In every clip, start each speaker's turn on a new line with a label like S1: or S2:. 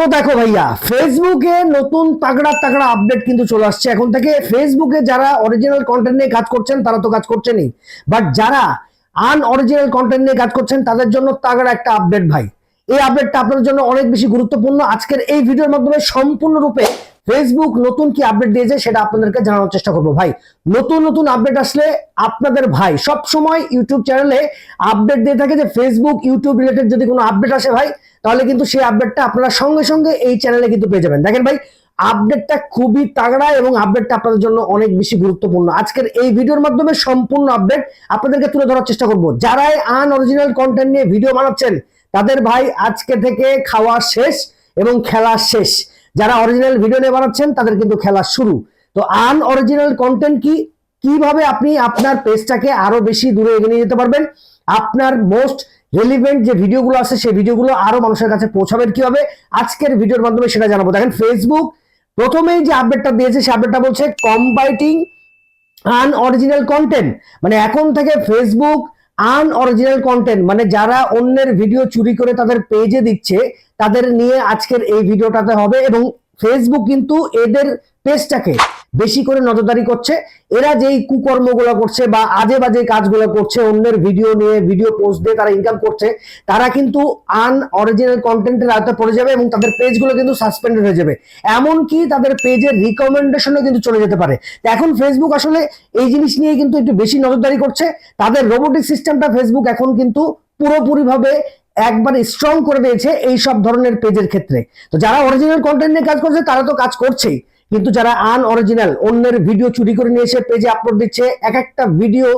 S1: তো দেখো ভাইয়া, ফেসবুকে নতুন তাগড়া তাগড়া আপডেট কিন্তু চলে আসছে। এখন থেকে ফেসবুকে যারা অরিজিনাল কন্টেন্ট নিয়ে কাজ করছেন, তারা তো কাজ করছেনই। বাট যারা আন অরিজিনাল কন্টেন্ট নিয়ে কাজ করছেন, তাদের জন্য তাগড়া একটা আপডেট ভাই। এই আপডেটটা আপনার জন্য অনেক বেশি গুরুত্বপূর্ণ। আজকের এই ভিডিওর মাধ্যমে সম্পূর্ণরূপে ফেসবুক নতুন কি আপডেট দিয়েছে সেটা আপনাদেরকে জানানোর চেষ্টা করব। ভাই, নতুন নতুন আপডেট আসলে আপনাদের ভাই সব সময় ইউটিউব চ্যানেলে আপডেট দিয়ে থাকে যে ফেসবুক ইউটিউব রিলেটেড যদি কোনো আপডেট আসে ভাই, তাহলে কিন্তু সেই আপডেটটা আপনারা সঙ্গে সঙ্গে এই চ্যানেলে কিন্তু পেয়ে যাবেন। দেখেন ভাই আপডেটটা খুবই তাগড়া এবং আপডেটটা আপনাদের জন্য অনেক বেশি গুরুত্বপূর্ণ। আজকের এই ভিডিওর মাধ্যমে সম্পূর্ণ আপডেট আপনাদেরকে তুলে ধরার চেষ্টা করব। যারাই আন অরিজিনাল কন্টেন্ট নিয়ে ভিডিও বানাচ্ছেন, তাদের ভাই আজকে থেকে খাওয়া শেষ এবং খেলা শেষ। যারা অরিজিনাল ভিডিও নিয়ে বানাচ্ছেন, তাদের কিন্তু খেলা শুরু। তো আন অরিজিনাল কন্টেন্ট কি? কীভাবে আপনি আপনার পেজটাকে আরও বেশি দূরে এগিয়ে নিয়ে যেতে পারবেন? আপনার মোস্ট রেলিভেন্ট যে ভিডিওগুলো আছে, সেই ভিডিওগুলো আরও মানুষের কাছে পৌঁছাবেন কীভাবে? আজকের ভিডিওর মাধ্যমে সেটা জানাব। দেখেন ফেসবুক প্রথমেই যে আপডেটটা দিয়েছে, সে আপডেটটা বলছে কম্বাইটিং আনঅরিজিনাল কন্টেন্ট মানে এখন থেকে ফেসবুক আনঅরিজিনাল কন্টেন্ট মানে যারা অন্যের ভিডিও চুরি করে তাদের পেজে দিচ্ছে, তাদের নিয়ে আজকের এই ভিডিওটাতে হবে এবং ফেসবুক কিন্তু এদের পেজটাকে বেশি করে নজরদারি করছে। এরা যেই কুকর্মগুলো করছে বা আজে বাজে কাজগুলো করছে, অন্যের ভিডিও নিয়ে ভিডিও পোস্ট দিয়ে তারা ইনকাম করছে, তারা কিন্তু আন অরিজিনাল কন্টেন্টের আয়ত্তে পড়ে যাবে এবং তাদের পেজগুলো কিন্তু সাসপেন্ডেড হয়ে যাবে। এমনকি তাদের পেজের রিকমেন্ডেশনও কিন্তু চলে যেতে পারে। এখন ফেসবুক আসলে এই জিনিস নিয়ে কিন্তু একটু বেশি নজরদারি করছে। তাদের রোবোটিক সিস্টেমটা ফেসবুক এখন কিন্তু পুরোপুরিভাবে একবার স্ট্রং করে দিয়েছে এই সব ধরনের পেজের ক্ষেত্রে। তো যারা অরিজিনাল কন্টেন্ট নিয়ে কাজ করছে, তারা তো কাজ করছেই। কিন্তু যারা আন অরিজিনাল অন্যের ভিডিও চুরি করে নিয়ে এসে পেজে আপলোড দিচ্ছে, এক একটা ভিডিও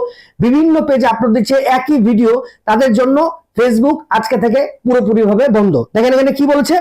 S1: বিভিন্ন পেজে আপলোড দিচ্ছে, একই ভিডিও তাদের জন্য ফেসবুক আজকে থেকে পুরোপুরি ভাবে বন্ধ। দেখেন এখানে কি বলেছে?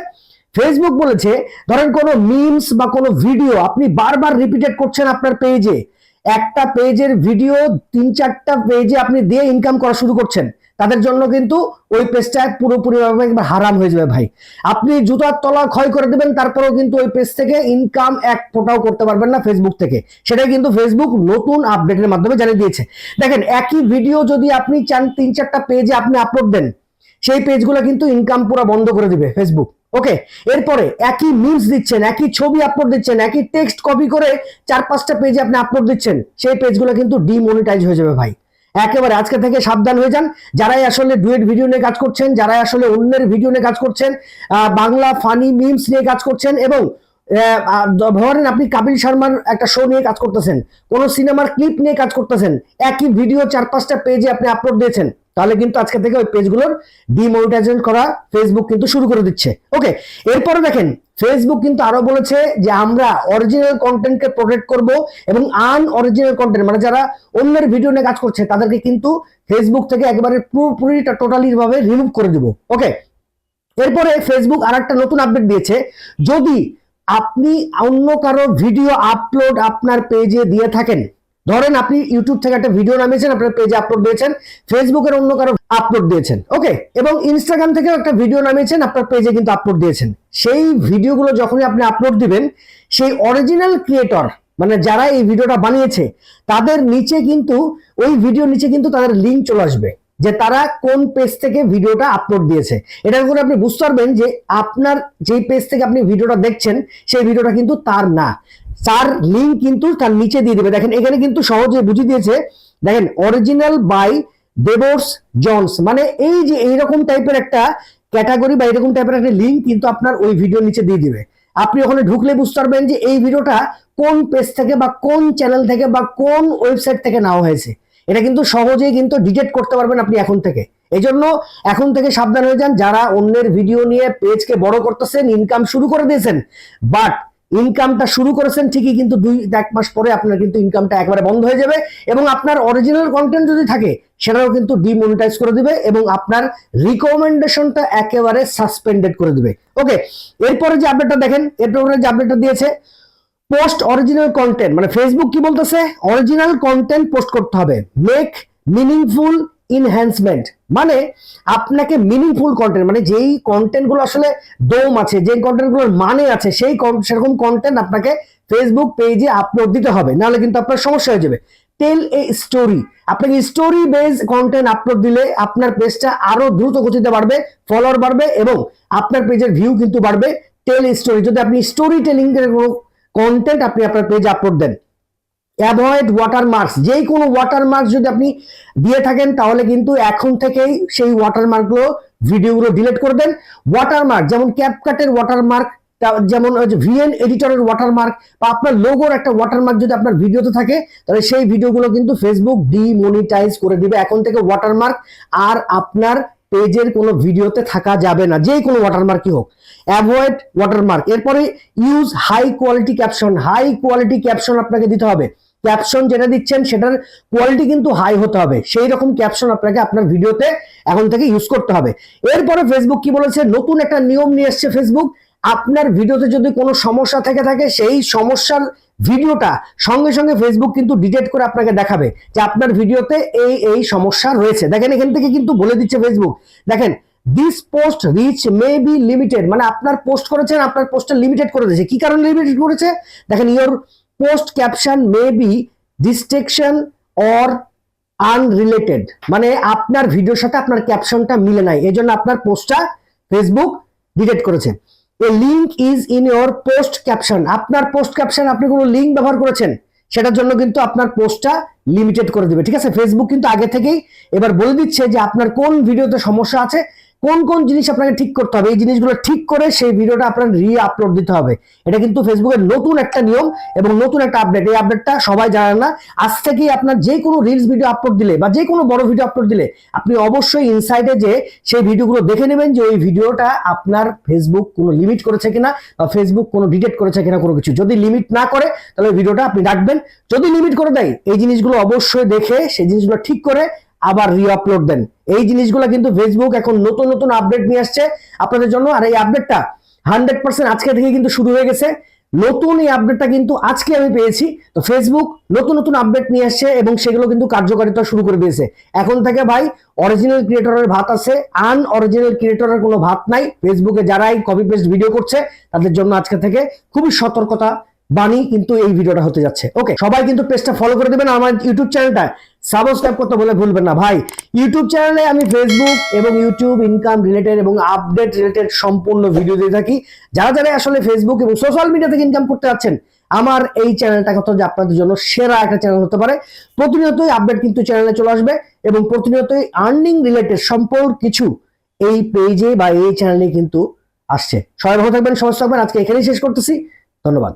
S1: ফেসবুক বলেছে, ধরেন কোনো মিমস বা কোনো ভিডিও আপনি বারবার রিপিটেড করছেন আপনার পেজে একটা পেজের ভিডিও তিন চারটা পেজে আপনি দিয়ে ইনকাম করা শুরু করছেন। তাদের জন্য কিন্তু ওই পেজটা পুরোপুরি ভাবে একবার হারাম হয়ে যাবে ভাই। আপনি জুতার তলা ক্ষয় করে দেবেন, তারপরেও কিন্তু ওই পেজ থেকে ইনকাম এক ফোটাও করতে পারবেন না ফেসবুক থেকে। সেটাই কিন্তু ফেসবুক নতুন আপডেটের মাধ্যমে জানিয়ে দিয়েছে। দেখেন, একই ভিডিও যদি আপনি চান তিন চারটা পেজে আপনি আপলোড দেন, সেই পেজগুলো কিন্তু ইনকাম পুরো বন্ধ করে দিবে ফেসবুক ওকে এরপরে একই নিউজ দিচ্ছেন, একই ছবি আপলোড দিচ্ছেন, একই টেক্সট কপি করে চার পাঁচটা পেজে আপনি আপলোড দিচ্ছেন, সেই পেজগুলো কিন্তু ডিমনিটাইজ হয়ে যাবে ভাই। একেবারে আজকে থেকে সাবধান হয়ে যান। যারাই আসলে ডুয়েট ভিডিও নিয়ে কাজ করছেন, যারাই আসলে অন্যের ভিডিও নিয়ে কাজ করছেন বাংলা ফানি মিমস নিয়ে কাজ করছেন এবং ধরেন আপনি কাপিল শর্মার একটা শো নিয়ে কাজ করতেছেন, কোনো সিনেমার ক্লিপ নিয়ে কাজ করতেছেন, একই ভিডিও চার পাঁচটা পেজে আপনি আপলোড দিয়েছেন তাহলে কিন্তু আজকে থেকে ওই পেজগুলোর ডিমনিটাইজেশন করা ফেসবুক কিন্তু শুরু করে দিচ্ছে। ওকে এরপরে দেখেন ফেসবুক কিন্তু আরও বলেছে যে আমরা অরিজিনাল কন্টেন্টকে প্রোটেক্ট করব এবং আন অরিজিনাল কন্টেন্ট মানে যারা অন্যের ভিডিও নিয়ে কাজ করছে, তাদেরকে কিন্তু ফেসবুক থেকে একেবারে পুরোপুরি টোটালি ভাবে রিমুভ করে দিব। ওকে এরপরে ফেসবুক আর একটা নতুন আপডেট দিয়েছে। যদি আপনি অন্য কারও ভিডিও আপলোড আপনার পেজে দিয়ে থাকেন ধরেন আপনি ইউটিউব থেকে একটা ভিডিও নামিয়েছেন, আপনার পেজে আপলোড দিয়েছেন ফেসবুকের অন্য কারও আপলোড দিয়েছেন ওকে এবং ইনস্টাগ্রাম থেকেও একটা ভিডিও নামিয়েছেন, আপনার পেজে কিন্তু আপলোড দিয়েছেন। সেই ভিডিওগুলো যখনই আপনি আপলোড দিবেন, সেই অরিজিনাল ক্রিয়েটর মানে যারা এই ভিডিওটা বানিয়েছে, তাদের নিচে কিন্তু, ওই ভিডিও নিচে কিন্তু তাদের লিঙ্ক চলে আসবে। যে তারা কোন পেজ থেকে ভিডিওটা আপলোড দিয়েছে। এটার করে আপনি বুঝতে পারবেন যে আপনার যেই পেজ থেকে আপনি ভিডিওটা দেখছেন, সেই ভিডিওটা কিন্তু তার না। তার লিঙ্ক কিন্তু তার নিচে দিয়ে দেবে। দেখেন, এখানে কিন্তু সহজে বুঝিয়ে দিয়েছে, দেখেন অরিজিনাল বাই দেবর্স জনস মানে এই যে এইরকম টাইপের একটা ক্যাটাগরি বা এরকম টাইপের একটা লিঙ্ক কিন্তু আপনার ওই ভিডিও নিচে দিয়ে দিবে। আপনি ওখানে ঢুকলে বুঝতে পারবেন যে এই ভিডিওটা কোন পেজ থেকে বা কোন চ্যানেল থেকে বা কোন ওয়েবসাইট থেকে নেওয়া হয়েছে। এটা কিন্তু সহজেই কিন্তু ডিটেক্ট করতে পারবেন আপনি এখন থেকে। এই জন্য এখন থেকে সাবধান হয়ে যান, যারা অন্যের ভিডিও নিয়ে পেজকে বড় করতেছেন ইনকাম শুরু করে দিয়েছেন বাট ইনকামটা শুরু করেছেন ঠিকই কিন্তু দুই, এক মাস পরে আপনার কিন্তু ইনকামটা একবারে বন্ধ হয়ে যাবে এবং আপনার অরিজিনাল কন্টেন্ট যদি থাকে, সেটাও কিন্তু ডিমনিটাইজ করে দিবে এবং আপনার রিকমেন্ডেশনটা একেবারে সাসপেন্ডেড করে দিবে। ওকে এরপরে যে আপডেটটা দেখেন, এরপরে যে আপডেটটা দিয়েছে পোস্ট অরিজিনাল কন্টেন্ট মানে ফেসবুক কি বলতেছে? অরিজিনাল কন্টেন্ট পোস্ট করতে হবে। মেক মিনিংফুল ইনহ্যান্সমেন্ট মানে আপনাকে মিনিংফুল কন্টেন্ট মানে যেই কন্টেন্টগুলো আসলে দম আছে যে কন্টেন্টগুলোর মানে আছে, সেই সেরকম কন্টেন্ট আপনাকে ফেসবুক পেজে আপলোড দিতে হবে। নাহলে কিন্তু আপনার সমস্যা হয়ে যাবে। টেল এ স্টোরি আপনাকে স্টোরি বেজ কন্টেন্ট আপলোড দিলে আপনার পেজটা আরও দ্রুত গতিতে বাড়বে ফলোয়ার বাড়বে এবং আপনার পেজের ভিউ কিন্তু বাড়বে। টেল স্টোরি যদি আপনি স্টোরি টেলিং এর কন্টেন্ট আপনি আপনার পেজে আপলোড দেন। অ্যাভয়েড ওয়াটারমার্কস যেই কোনো ওয়াটারমার্ক যদি আপনি দিয়ে থাকেন, তাহলে কিন্তু এখন থেকেই সেই ওয়াটারমার্কগুলো ভিডিওগুলো ডিলিট করে দেন। ওয়াটারমার্ক যেমন ক্যাপকাটের ওয়াটারমার্ক যেমন ভিএন এডিটরের ওয়াটারমার্ক বা আপনার লোগোর একটা ওয়াটারমার্ক যদি আপনার ভিডিওতে থাকে, তাহলে সেই ভিডিওগুলো কিন্তু ফেসবুক ডিমনিটাইজ করে দিবে। এখন থেকে ওয়াটারমার্ক আর আপনার পেজের কোনো ভিডিওতে থাকা যাবে না, যে কোনো ওয়াটারমার্কই হোক। অ্যাভয়েড ওয়াটারমার্ক এরপরে use high quality caption high quality caption আপনাকে দিতে হবে। ক্যাপশন যেটা দিচ্ছেন, সেটার কোয়ালিটি কিন্তু হাই হতে হবে। সেই রকম ক্যাপশন আপনাকে আপনার ভিডিওতে এখন থেকে ইউজ করতে হবে। এরপরে ফেসবুক কি বলেছে? নতুন একটা নিয়ম নিয়ে এসছে ফেসবুক আপনার ভিডিওতে যদি কোনো সমস্যা থেকে থাকে, সেই সমস্যার ভিডিওটা সঙ্গে সঙ্গে ফেসবুক কিন্তু ডিটেক্ট করে আপনাকে দেখাবে যে আপনার ভিডিওতে এই এই সমস্যা রয়েছে। দেখেন, এখান থেকে কিন্তু বলে দিচ্ছে ফেসবুক দেখেন this post reach may be limited মানে আপনার পোস্ট করেছেন, আপনার পোস্টটা লিমিটেড করে দিয়েছে। কি কারণে লিমিটেড করেছে? দেখেন your post caption may be distraction or unrelated মানে আপনার ভিডিওর সাথে আপনার ক্যাপশনটা মিলে নাই। এই জন্য আপনার পোস্টটা ফেসবুক ডিটেক্ট করেছে। Link is in your post caption আপনার পোস্ট ক্যাপশন আপনি কোনো লিঙ্ক ব্যবহার করেছেন, সেটার জন্য কিন্তু আপনার পোস্টটা লিমিটেড করে দিবে। ঠিক আছে? ফেসবুক কিন্তু আগে থেকেই এবার বলে দিচ্ছে যে আপনার কোন ভিডিওতে সমস্যা আছে কোন কোন জিনিস আপনাকে ঠিক করতে হবে, এই জিনিসগুলো ঠিক করে সেই ভিডিওটা আপনার রি আপলোড দিতে হবে। এটা কিন্তু ফেসবুকের নতুন একটা নিয়ম এবং নতুন একটা আপডেট এই আপডেটটা সবাই জানেন না। আজ থেকেই আপনার যে কোনো রিলস ভিডিও আপলোড দিলে বা যে কোনো বড় ভিডিও আপলোড দিলে আপনি অবশ্যই ইনসাইডে যে সেই ভিডিওগুলো দেখে নেবেন যে ওই ভিডিওটা আপনার ফেসবুক কোনো লিমিট করেছে কিনা বা ফেসবুক কোনো ডিটেক্ট করেছে কিনা কোনো কিছু। যদি লিমিট না করে, তাহলে ভিডিওটা আপনি রাখবেন। যদি লিমিট করে দেয়, এই জিনিসগুলো অবশ্যই দেখে, সেই জিনিসগুলো ঠিক করে আবার রি আপলোড দেন। এই জিনিসগুলো কিন্তু ফেসবুক এখন নতুন নতুন আপডেট নিয়ে আসছে আপনাদের জন্য। আর এই আপডেটটা হান্ড্রেড পার্সেন্ট আজকে থেকে কিন্তু শুরু হয়ে গেছে। নতুন এই আপডেটটা কিন্তু আজকে আমি পেয়েছি। তো ফেসবুক নতুন নতুন আপডেট নিয়ে আসছে এবং সেগুলো কিন্তু কার্যকারিতা শুরু করে দিয়েছে। এখন থেকে ভাই অরিজিনাল ক্রিয়েটরের ভাত আছে। আন অরিজিনাল ক্রিয়েটরের কোনো ভাত নাই। ফেসবুকে যারাই কপি পেস্ট ভিডিও করছে, তাদের জন্য আজকে থেকে খুবই সতর্কতা বাণী কিন্তু এই ভিডিওটা হতে যাচ্ছে। ওকে সবাই কিন্তু পেজটা ফলো করে দেবেন। আমার ইউটিউব চ্যানেলটা সাবস্ক্রাইব করতে বলে ভুলবেন না। ভাই ইউটিউব চ্যানেলে আমি ফেসবুক এবং ইউটিউব ইনকাম রিলেটেড এবং আপডেট রিলেটেড সম্পূর্ণ ভিডিও দিয়ে থাকি। যারা যারা আসলে ফেসবুক এবং সোশ্যাল মিডিয়া থেকে ইনকাম করতে যাচ্ছেন, আমার এই চ্যানেলটা কত যে আপনাদের জন্য সেরা একটা চ্যানেল হতে পারে। প্রতিনিয়তই আপডেট কিন্তু চ্যানেলে চলে আসবে এবং প্রতিনিয়তই আর্নিং রিলেটেড সম্পর্ক কিছু এই পেজে বা এই চ্যানেলে কিন্তু আসছে। সবাই ভালো থাকবেন সমস্যা থাকবেন। আজকে এখানেই শেষ করতেছি। ধন্যবাদ।